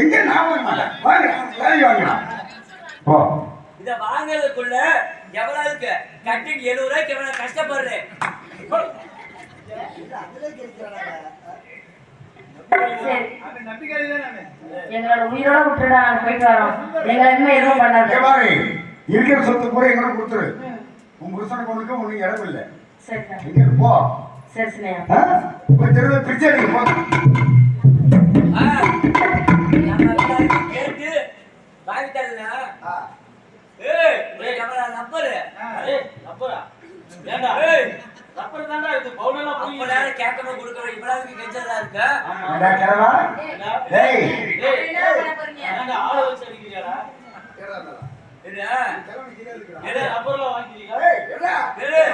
எங்க நான் மாட்டேன். போ. இத வாங்குறதுக்குள்ள எவ்வளவு இருக்கு? கட்டிக்கு எழுபது ரூபாய்க்கு எவ்வளவு கஷ்டப்படுறேன் சரி. எங்களோட உயிரோட விட்டுடா நாங்க போயிட்டு வரோம். எங்களை இனிமே எதுவும் பண்ணாது இருக்கிற சொத்து பூரா எங்கூட கொடுத்துரு. உன் புருஷனுக்கு ஒண்ணுக்கு உனக்கு இடம் இல்லை. சரி எங்க இருக்கு? போ. சரி ஆ? போய் தெருவுல பிச்சை எடுங்க, போ. ஆ, நம்ம எல்லாருக்கும் கேட்டு வாங்கி தரல ஏய் ஏய், ரப்பரா? ஏண்டா? ஏய் ரப்பர் தான்டா இது, பவுடர்லாம் அப்ப புரியுது. நேரம் கேட்காம கொடுக்கணும் இவ்வளவு கெஞ்சதா இருக்க ஆமா. ஏண்டா, கிழவா? ஏண்டா? டேய், ஏய், ஏண்டா, ஆளை வச்சு அடிக்கிறியாடா? என்ன? ஏய், என்னடா? ஏய் ஏய்,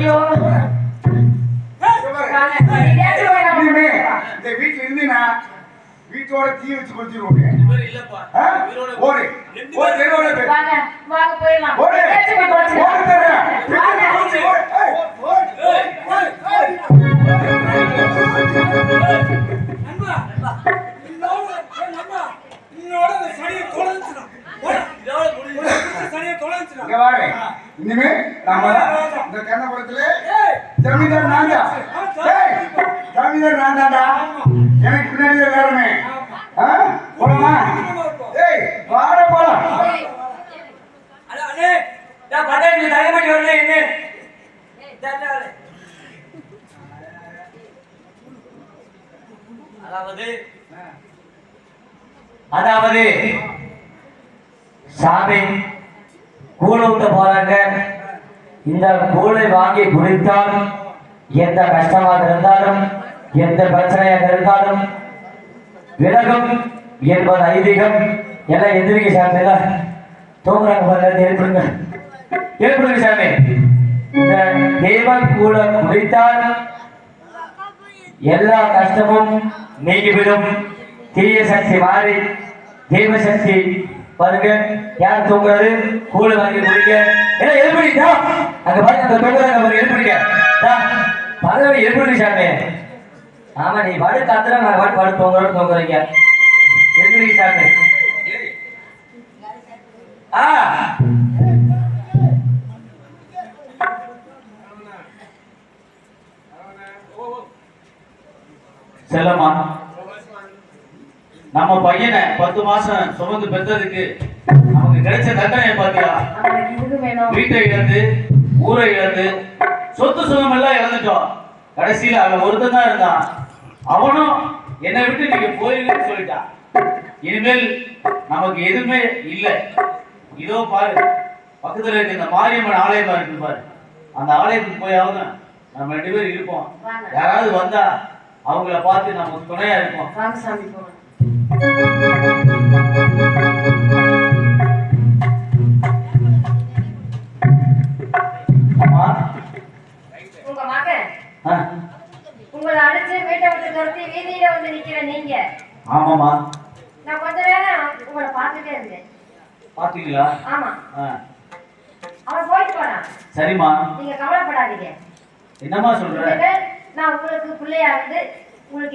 போயிடலாம். இந்த வீட்டுல இருந்தீனா வீட்டோட தீ வச்சு கொளுத்திடுவோம் ஓடு ஓடு தெருவோட. இங்க வாரு இனிமே நாம இந்த கண்ணபுரத்துல? ஜமீன்தார் நான் தான் ஏய்! ஜமீன்தார் நான் தான்டா எனக்கு பின்னாடி எல்லாருமே ஆ? போலாமா? ஏய் வாட போலாம். அண்ணா அண்ணே நான் பட்டே நீ தலைமணி வரல என்ன? தன்னால அதாவது? அதாவது சாமி ஊத்த போறாங்க. இந்த கூழை வாங்கி குடித்தால் எந்த கஷ்டமாக இருந்தாலும் எந்த பிரச்சனையாக இருந்தாலும் விலகும் என்பது ஐதீகம். எல்லாம் எதிரிக்கு சாமி எல்லாம் தூங்குறாங்க பாருங்க எழுப்புடுங்க சாமி. இந்த தெய்வ கூட குடித்தால் எல்லா கஷ்டமும் நீங்கிவிடும் தீய சக்தி மாறி தெய்வ சக்தி பாருங்க யார் தூங்குறாரு? கூழ் வாங்கி குடிங்க. ஏன்னா எழுப்பிடுங்க அங்க பாருங்க அந்த தூங்குறாங்க அவர் எழுப்பிடுங்க. பதவி எழுப்பிடுங்க ஆமா நீ பாடு காத்துல நான் பாடு பாடு தூங்குறோம் தூங்குறீங்க. எழுப்பிடுங்க சாமி. ஆ. செல்லம்மா. நம்ம பையனை பத்து மாசம் சுமந்து பெற்றதுக்கு நமக்கு கிடைச்ச தண்டனை பாத்தியா வீட்டை இழந்து ஊரை இழந்து சொத்து சுகம் எல்லாம் இழந்துட்டோம். கடைசியில அவன் ஒருத்தன் தான் இருந்தான். அவனும் என்னை விட்டு நீங்க போயிருங்கன்னு சொல்லிட்டான். இனிமேல் நமக்கு எதுவுமே இல்லை. இதோ பாரு பக்கத்துல இருக்க இந்த மாரியம்மன் ஆலயமா இருக்கு பாரு. அந்த ஆலயத்துக்கு போயாவது நம்ம ரெண்டு பேரும் இருப்போம். யாராவது வந்தா அவங்கள பார்த்து நமக்கு துணையா இருப்போம். உங்களை அடிச்சு வீட்டை விட்டு துரத்தி வீதியில வந்து நிக்கிற நீங்க. ஆமாம்மா. நான் கொஞ்ச நேரம் உங்களை பார்த்துட்டே இருந்தேன். பாத்தீங்களா ஆமா. அவன் போயிட்டு போனான். சரிம்மா. நீங்க கவலைப்படாதீங்க. என்னம்மா சொல்ற? நான் உங்களுக்கு பிள்ளையா இருந்து உங்களுக்கு